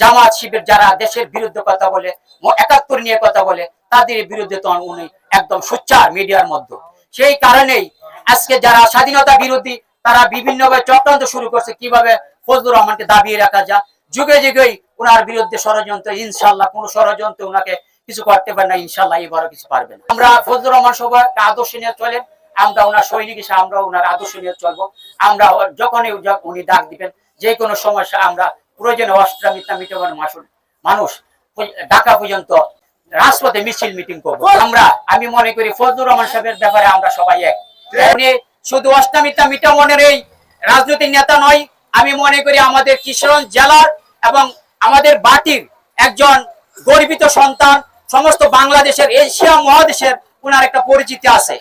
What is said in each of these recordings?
জামাত শিবির যারা দেশের বিরুদ্ধে কথা বলে একাত্তর নিয়ে কথা বলে, তাদের বিরুদ্ধে তো উনি একদম সোচ্চার মিডিয়ার মধ্যে। সেই কারণেই আজকে যারা স্বাধীনতা বিরোধী, তারা বিভিন্নভাবে চক্রান্ত শুরু করছে কীভাবে ফজলুর রহমানকে দাবিয়ে রাখা যায়। যুগে যুগেই ওনার বিরুদ্ধে ষড়যন্ত্র ইনশাল্লাহ কোন ষড়যন্ত্র ওনাকে কিছু করতে পারে না ইনশাল্লাহ এবারও কিছু পারবে না। আমরা ফজলুর রহমান সবাই আদর্শ নিয়ে চলেন। আমরা ওনার সৈনিক হিসেবে আমরা ওনার আদর্শ নিয়ে চলবো। আমরা যখনই উনি ডাক দিবেন যে কোনো সমস্যা আমরা প্রয়োজনে অস্ত্রা মিথ্যা মিটবার মাসুল মানুষ ঢাকা পর্যন্ত রাজপথে মিছিল মিটিং করব। আমরা আমি মনে করি ফজলুর রহমান সাহেবের ব্যাপারে আমরা সবাই এক। উনি শুধু অষ্টামিতা মিটামনের এই রাজনৈতিক নেতা নয়। আমি মনে করি আমাদের কিশোরগঞ্জ জেলার এবং আমাদের বাটির একজন গর্বিত সন্তান সমস্ত বাংলাদেশের এশিয়া মহাদেশের ওনার একটা পরিচিতি আছে।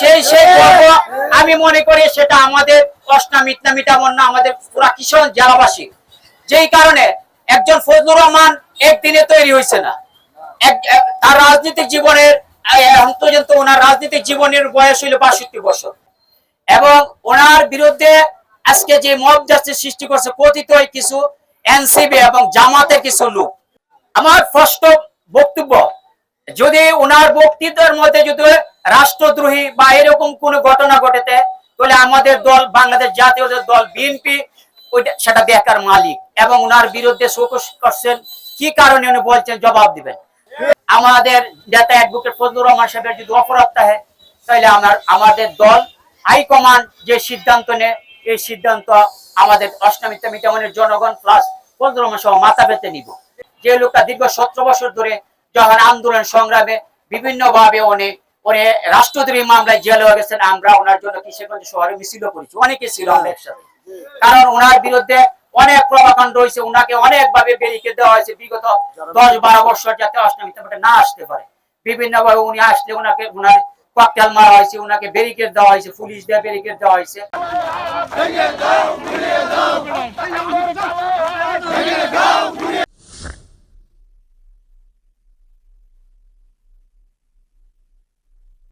সেই সেই গর্ব আমি মনে করি সেটা আমাদের অষ্টা মিটনা মিটামন না আমাদের পুরা কিশোরগঞ্জ জেলাবাসী। যেই কারণে একজন ফজলুর রহমান একদিনে তৈরি হয়েছে না। তার রাজনৈতিক জীবনের পর্যন্ত ওনার রাজনৈতিক জীবনের বয়স হইল বাষট্টি বছর। এবং ওনার বিরুদ্ধে আজকে যে মব জাস্টিস সৃষ্টি করছে, কথিত কিছু এনসিবি এবং জামাতের কিছু লোক। আমার স্পষ্ট বক্তব্য, যদি ওনার বক্তৃতার মধ্যে যদি রাষ্ট্রদ্রোহী বা এরকম কোন ঘটনা ঘটেতে, তাহলে আমাদের দল, বাংলাদেশ জাতীয় দল, বিএনপি সেটা দেখার মালিক এবং ওনার বিরুদ্ধে শোকস করছেন। কি কারণে উনি বলছেন? জবাব দিবেন। আমাদের নেতা অ্যাডভোকেট ফজলুর রহমান সাহেবের যদি অপরাধ থাকে, তাহলে আমার, আমাদের দল হাইকমান্ড যে সিদ্ধান্ত নেয়, এই সিদ্ধান্ত আমাদের অষ্টমিতা মিটামনের জনগণ প্লাস ফজলুর রহমান সহ মাথা পেতে নিব। যে লোকটা দীর্ঘ সতেরো বছর ধরে যখন আন্দোলন সংগ্রামে বিভিন্ন ভাবে উনি রাষ্ট্রদ্রোহী মামলায় জেল হয়ে গেছেন আমরা ওনার জন্য কিশোরগঞ্জ শহরে মিছিল করেছি অনেকে ছিল আমরা একসাথে কারণ ওনার বিরুদ্ধে অনেক প্রভাকাণ্ড হয়েছে ওনাকে অনেক ভাবে বেরিকে দেওয়া হয়েছে বিগত দশ বারো বছর যাতে অষ্টমী তেমনটা না আসতে পারে। বিভিন্ন ভাবে উনি আসলে ওনাকে ওনার ককটেল মারা হয়েছে ওনাকে ব্যারিকেড দেওয়া হয়েছে পুলিশ দিয়ে ব্যারিকেড দেওয়া হয়েছে।